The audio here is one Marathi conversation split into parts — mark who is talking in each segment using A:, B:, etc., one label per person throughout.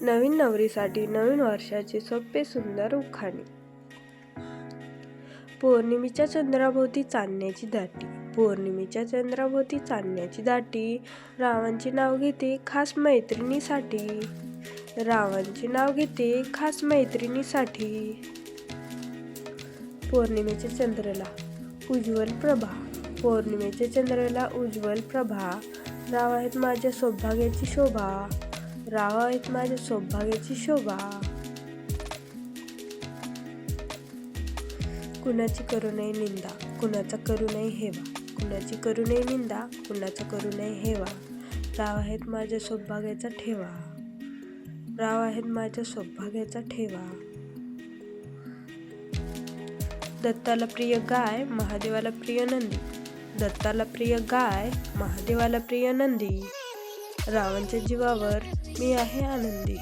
A: नवीन नवरीसाठी नवीन वर्षाचे सोपे सुंदर उखाणे. पौर्णिमेच्या चंद्राभोवती चांदण्याची दाटी. पौर्णिमेच्या चंद्राभोवती चांदण्याची दाटी. रावांचे नाव घेते खास मैत्रिणीसाठी. रावांचे नाव घेते खास मैत्रिणीसाठी. पौर्णिमेच्या चंद्राला उज्ज्वल प्रभा. पौर्णिमेच्या चंद्राला उज्ज्वल प्रभा. राव आहेत माझ्या सौभाग्याची शोभा. राह आहेत माझ्या सौभाग्याची शोभा. कुणाची करू नये निंदा कुणाचा करू नये हेवा. कुणाची करू नये निंदा कुणाचा करू नये हेवा. राव आहेत माझ्या सौभाग्याचा ठेवा. राव आहेत माझ्या सौभाग्याचा ठेवा. दत्ताला प्रिय गाय महादेवाला प्रिय नंदी. दत्ताला प्रिय गाय महादेवाला प्रिय नंदी. रावणच्या जीवावर मी आहे आनंदी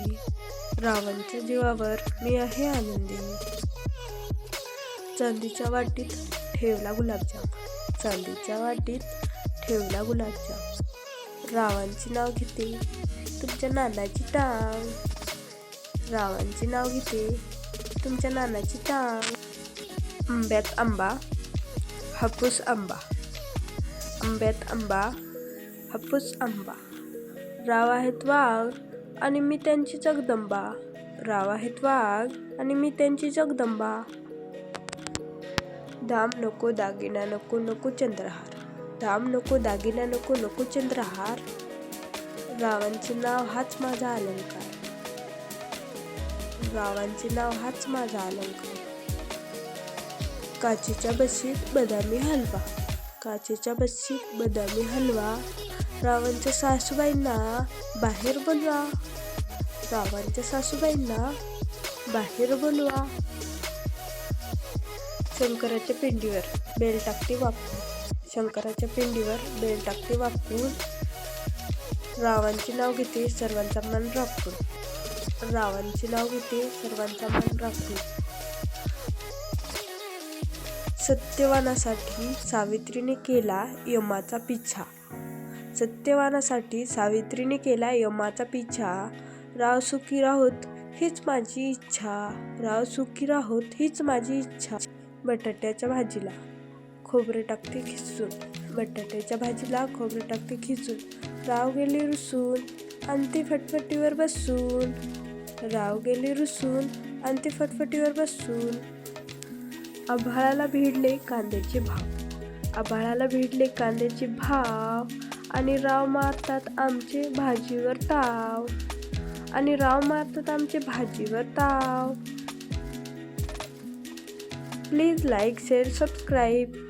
A: रावणच्या जीवावर मी आहे आनंदी चांदीच्या वाटीत ठेवला गुलाबजाम. चांदीच्या वाटीत ठेवला गुलाबजाम. रावांचे नाव घेते तुमच्या नानाची टांग. रावांचे नाव घेते तुमच्या नानाची टांग. आंब्यात आंबा हापूस आंबा. आंब्यात आंबा हापूस आंबा. राव आहेत वाघ आणि मी त्यांची जगदंबा. राव आहेत वाघ आणि मी त्यांची जगदंबा. धाम नको दागिना नको नको चंद्रहार. धाम नको दागिना नको नको चंद्रहार. रावांचे नाव हाच माझा अलंकार. रावांचे नाव हाच माझा अलंकार. काचेच्या बशीत बदामी हलवा. काचेच्या बशीत बदामी हलवा. रावांच्या सासूबाईंना बाहेर बोलवा. रावांच्या सासूबाईंना बाहेर बोलवा. शंकराच्या पिंडीवर बेल टाकते वापरून शंकराच्या पिंडीवर बेल टाकते वापरून रावांचे नाव घेते सर्वांचा मन राखून. रावांचे नाव घेते सर्वांचा मन राखून. सत्यवानासाठी सावित्रीने केला यमाचा पिछा. सत्यवानासाठी सावित्रीने केला यमाचा पिछा. राव सुखी राहोत हीच माझी इच्छा. राव सुखी राहोत हीच माझी इच्छा. बटाट्याच्या भाजीला खोबरे टाकते खिसून. बटाट्याच्या भाजीला खोबरे टाकते खिसून. राव गेले रुसून आणि ती फटफटीवर बसून. राव गेले रुसून आणि ती फटफटीवर बसून. आभाळाला भिडले कांद्याचे भाव. आभाळाला भिडले कांद्याचे भाव आणि राव मारतात आमचे भाजीवर ताव. आणि राव मारतात आमचे भाजीवर ताव. Please like share subscribe.